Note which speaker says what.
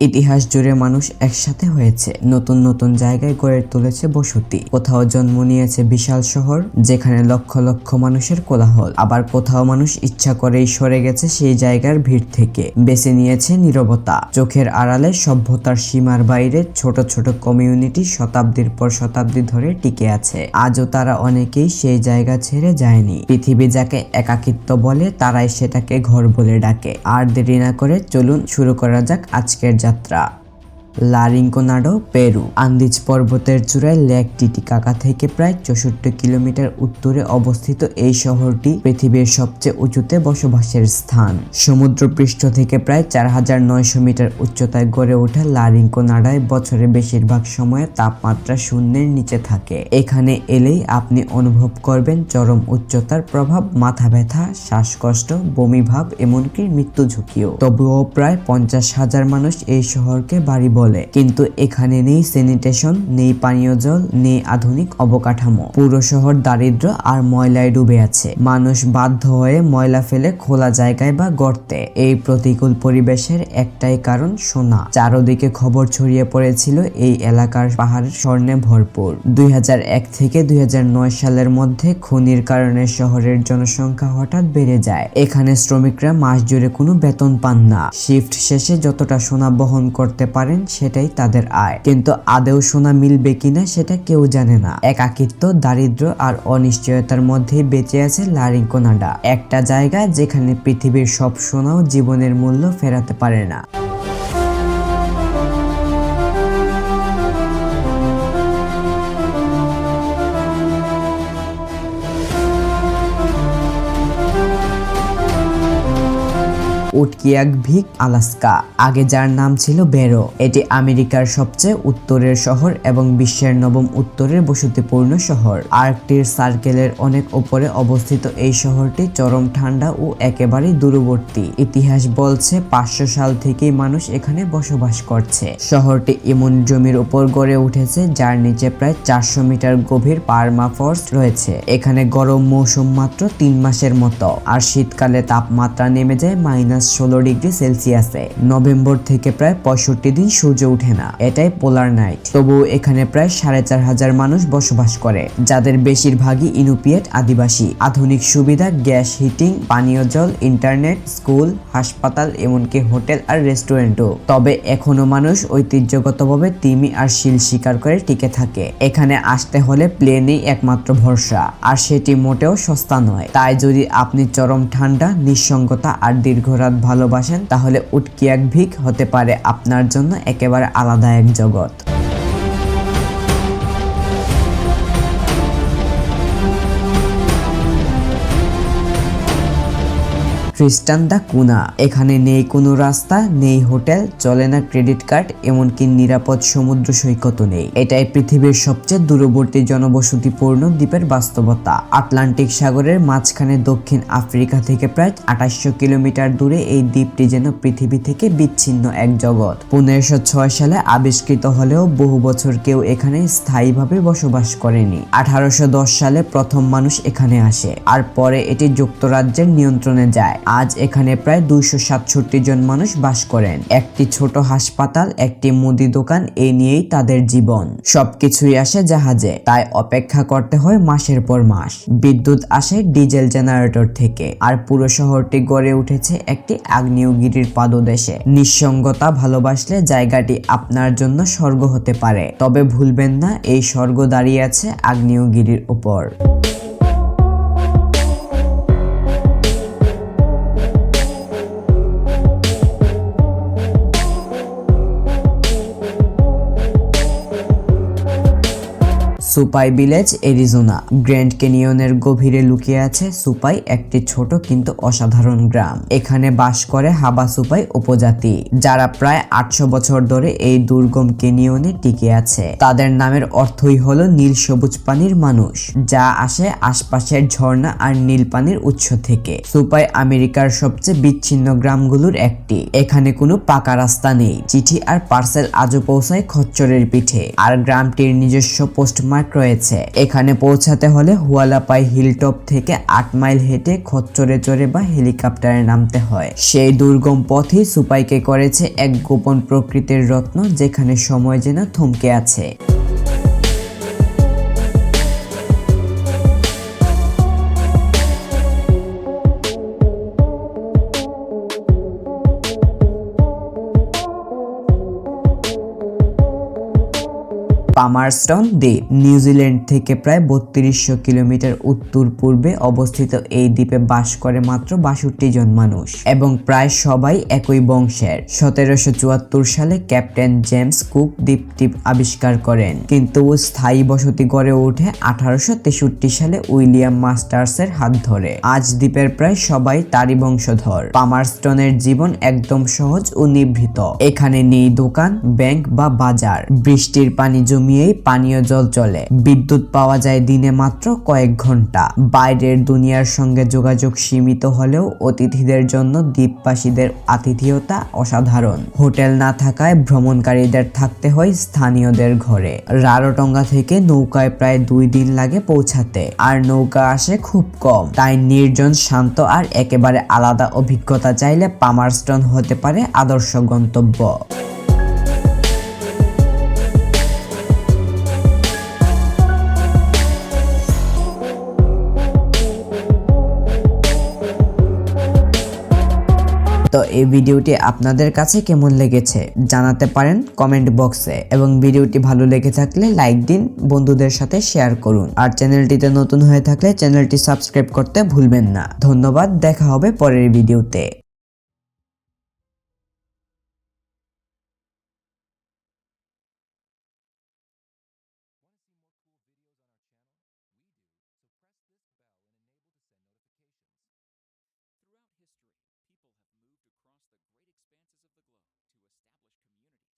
Speaker 1: ইতিহাস জুড়ে মানুষ একসাথে হয়েছে, নতুন নতুন জায়গায় গড়ে তুলেছে বসতি। কোথাও জন্ম নিয়েছে বিশাল শহর, যেখানে লক্ষ লক্ষ মানুষের কোলাহল। আবার কোথাও মানুষ ইচ্ছা করেই সরে গেছে সেই জায়গার ভিড় থেকে। বেছে নিয়েছে নীরবতা। চোখের আড়ালে সভ্যতার সীমার বাইরে ছোট ছোট কমিউনিটি শতাব্দীর পর শতাব্দী ধরে টিকে আছে। আজও তারা অনেকেই সেই জায়গা ছেড়ে যায়নি। পৃথিবী যাকে একাকিত্ব বলে, তারাই সেটাকে ঘর বলে ডাকে। আর দেরি না করে চলুন, শুরু করা যাক আজকের যাত্রা। লারিঙ্কোনাডো পেরু। আন্দিজ পর্বতের চূড়ায় লেক টিটিকাকা থেকে প্রায় চৌষট্টি কিলোমিটার উত্তরে অবস্থিত এই শহরটি পৃথিবীর সবচেয়ে উঁচুতে বসবাসের স্থান। সমুদ্রপৃষ্ঠ থেকে প্রায় চার হাজার নয়শো মিটার উচ্চতায় গড়ে ওঠা লারিঙ্কোনাডায় বছরে বেশিরভাগ সময়ে তাপমাত্রা শূন্যের নিচে থাকে। এখানে এলেই আপনি অনুভব করবেন চরম উচ্চতার প্রভাব, মাথা ব্যথা, শ্বাসকষ্ট, বমিভাব, এমনকি মৃত্যু ঝুঁকিও তবুও প্রায় পঞ্চাশ হাজার মানুষ এই শহরকে বাড়ি বলে কিন্তু এখানে নেই স্যানিটেশন, নেই পানীয় জল, নেই আধুনিক অবকাঠামো। পুরো শহর দারিদ্র আর ময়লায় ডুবে আছে। মানুষ বাধ্য হয়ে ময়লা ফেলে খোলা জায়গায় বা গর্তে। এই প্রতিকূল পরিবেশের একটাই কারণ সোনা। চারদিকে খবর ছড়িয়ে পড়েছিল এই এলাকার পাহাড়ের স্বর্ণে ভরপুর। দুই হাজার এক থেকে দুই হাজার নয় সালের মধ্যে খনির কারণে শহরের জনসংখ্যা হঠাৎ বেড়ে যায়। এখানে শ্রমিকরা মাস জুড়ে কোনো বেতন পান না। শিফট শেষে যতটা সোনা বহন করতে পারেন সেটাই তাদের আয়। কিন্তু আদেও সোনা মিলবে কিনা সেটা কেউ জানে না। একাকিত্ব, দারিদ্র আর অনিশ্চয়তার মধ্যে বেঁচে আছে লারিঙ্কোনাডা একটা জায়গা যেখানে পৃথিবীর সব সোনাও জীবনের মূল্য ফেরাতে পারে না। Utqiagvik Alaska. আগে যার নাম ছিল বেরো। এটি আমেরিকার সবচেয়ে উত্তরের শহর এবং বিশ্বের নবম উত্তরের বসতিপূর্ণ শহর। আর্কটির সার্কেলের অনেক উপরে অবস্থিত এই শহরটি চরম ঠান্ডা ও একেবারেই দূরবর্তী। ইতিহাস বলছে পাঁচশো সাল থেকেই মানুষ এখানে বসবাস করছে। শহরটি এমন জমির উপর গড়ে উঠেছে, যার নিচে প্রায় চারশো মিটার গভীর পারমাফর্স রয়েছে। এখানে গরম মৌসুম মাত্র তিন মাসের মতো। আর শীতকালে তাপমাত্রা নেমে যায় মাইনাস ষোলো ডিগ্রি সেলসিয়াসে। নভেম্বর থেকে প্রায় পঁয়ষট্টি দিন সূর্য ওঠে না। এটাই পোলার নাইট। তবুও এখানে প্রায় সাড়ে চার হাজার মানুষ বসবাস করে, যাদের বেশিরভাগই ইনুপিয়েট আদিবাসী। আধুনিক সুবিধা, গ্যাস, হিটিং, পানীয় জল, ইন্টারনেট, স্কুল, হাসপাতাল, এমনকি হোটেল আর রেস্টুরেন্টও। তবে এখনও মানুষ ঐতিহ্যগতভাবে তিমি আর শিল শিকার করে টিকে থাকে। এখানে আসতে হলে প্লেনেই একমাত্র ভরসা, আর সেটি মোটেও সস্তা নয়। তাই যদি আপনি চরম ঠান্ডা, নিঃসঙ্গতা আর দীর্ঘ রাত ভালোবাসেন তাহলে উটকিয়াক ভিক হতে পারে। আপনার জন্য একেবারে আলাদা এক জগৎ। খ্রিস্টান দা কুনা। এখানে নেই কোনো রাস্তা, নেই হোটেল, চলে না ক্রেডিট কার্ড, এমনকি নিরাপদ সমুদ্র সৈকতও নেই। এটাই পৃথিবীর সবচেয়ে দূরবর্তী জনবসতিপূর্ণ দ্বীপের বাস্তবতা। আটলান্টিক সাগরের মাঝখানে দক্ষিণ আফ্রিকা থেকে প্রায় আঠাশশো কিলোমিটার দূরে এই দ্বীপটি যেন পৃথিবী থেকে বিচ্ছিন্ন এক জগৎ। পনেরোশো ছয় সালে আবিষ্কৃত হলেও বহু বছর কেউ এখানে স্থায়ীভাবে বসবাস করেনি। আঠারোশো দশ সালে প্রথম মানুষ এখানে আসে, আর পরে এটি যুক্তরাজ্যের নিয়ন্ত্রণে যায়। আজ এখানে প্রায় দুইশো সাতষট্টি জন মানুষ বাস করেন। একটি ছোট হাসপাতাল, একটি মুদি দোকান এই নিয়েই তাদের জীবন। সবকিছুই আসে জাহাজে, তাই অপেক্ষা করতে হয় মাসের পর মাস। বিদ্যুৎ আসে ডিজেল জেনারেটর থেকে, আর পুরো শহরটি গড়ে উঠেছে একটি আগ্নেয়গিরির পাদদেশে। নিঃসঙ্গতা ভালোবাসলে জায়গাটি আপনার জন্য স্বর্গ হতে পারে, তবে ভুলবেন না, এই স্বর্গ দাঁড়িয়ে আছে আগ্নেয়গিরির উপর সুপাই ভিলেজ, এরিজোনা। গ্র্যান্ড ক্যানিয়নের গভীরে লুকিয়ে আছে সুপাই, একটি ছোট কিন্তু অসাধারণ গ্রাম। এখানে বাস করে হাবা সুপাই উপজাতি, যারা প্রায় আটশো বছর ধরে এই দুর্গম ক্যানিয়নে টিকে আছে। তাদের নামের অর্থই হলো নীল সবুজ পানির মানুষ, যা আসে আশপাশের ঝর্ণা আর নীল পানির উৎস থেকে। সুপাই আমেরিকার সবচেয়ে বিচ্ছিন্ন গ্রামগুলোর একটি। এখানে কোনো পাকা রাস্তা নেই, চিঠি আর পার্সেল আজও পৌঁছায় খচ্চরের পিঠে। আর গ্রামটির নিজস্ব পোস্টমার্ক পার্ক রয়েছে। এখানে পৌঁছাতে হলে হুয়ালাপাই হিলটপ থেকে আট মাইল হেঁটে খচ্চরে চড়ে বা হেলিকপ্টারে নামতে হয়। সেই দুর্গম পথই সুপাইকে করেছে এক গোপন প্রকৃতির রত্ন যেখানে সময় যেন থমকে আছে। পামারস্টন দ্বীপ। নিউজিল্যান্ড থেকে প্রায় বত্রিশশো কিলোমিটার উত্তর পূর্বে অবস্থিত এই দ্বীপে বাস করে মাত্র বাষট্টি জন মানুষ এবং প্রায় সবাই একই বংশের। সতেরোশো চুয়াত্তর সালে ক্যাপ্টেন জেমস কুক দ্বীপটি আবিষ্কার করেন। কিন্তু স্থায়ী বসতি গড়ে ওঠে আঠারোশো তেষট্টি সালে উইলিয়াম মাস্টার্সের হাত ধরে। আজ দ্বীপের প্রায় সবাই তারই বংশধর। পামারস্টনের জীবন একদম সহজ ও নিভৃত। এখানে নেই দোকান, ব্যাংক বা বাজার। বৃষ্টির পানি জমিয়েই পানীয় জল চলে। বিদ্যুৎ পাওয়া যায় দিনে মাত্র কয়েক ঘণ্টা। বাইরের দুনিয়ার সঙ্গে যোগাযোগ সীমিত হলেও অতিথিদের জন্য দ্বীপবাসীদের আতিথেয়তা অসাধারণ। হোটেল না থাকায় ভ্রমণকারীদের থাকতে হয় স্থানীয়দের ঘরে। রারোটঙ্গা থেকে নৌকায় প্রায় দুই দিন লাগে পৌঁছাতে। আর নৌকা আসে খুব কম। তাই নির্জন, শান্ত আর একেবারে আলাদা অভিজ্ঞতা চাইলে পামারস্টন হতে পারে আদর্শ গন্তব্য। তো এই ভিডিওটি আপনাদের কাছে কেমন লেগেছে জানাতে পারেন কমেন্ট বক্সে এবং ভিডিওটি ভালো লেগে থাকলে লাইক দিন, বন্ধুদের সাথে শেয়ার করুন। আর চ্যানেলটিতে নতুন হয়ে থাকলে চ্যানেলটি সাবস্ক্রাইব করতে ভুলবেন না। ধন্যবাদ, দেখা হবে পরের ভিডিওতে।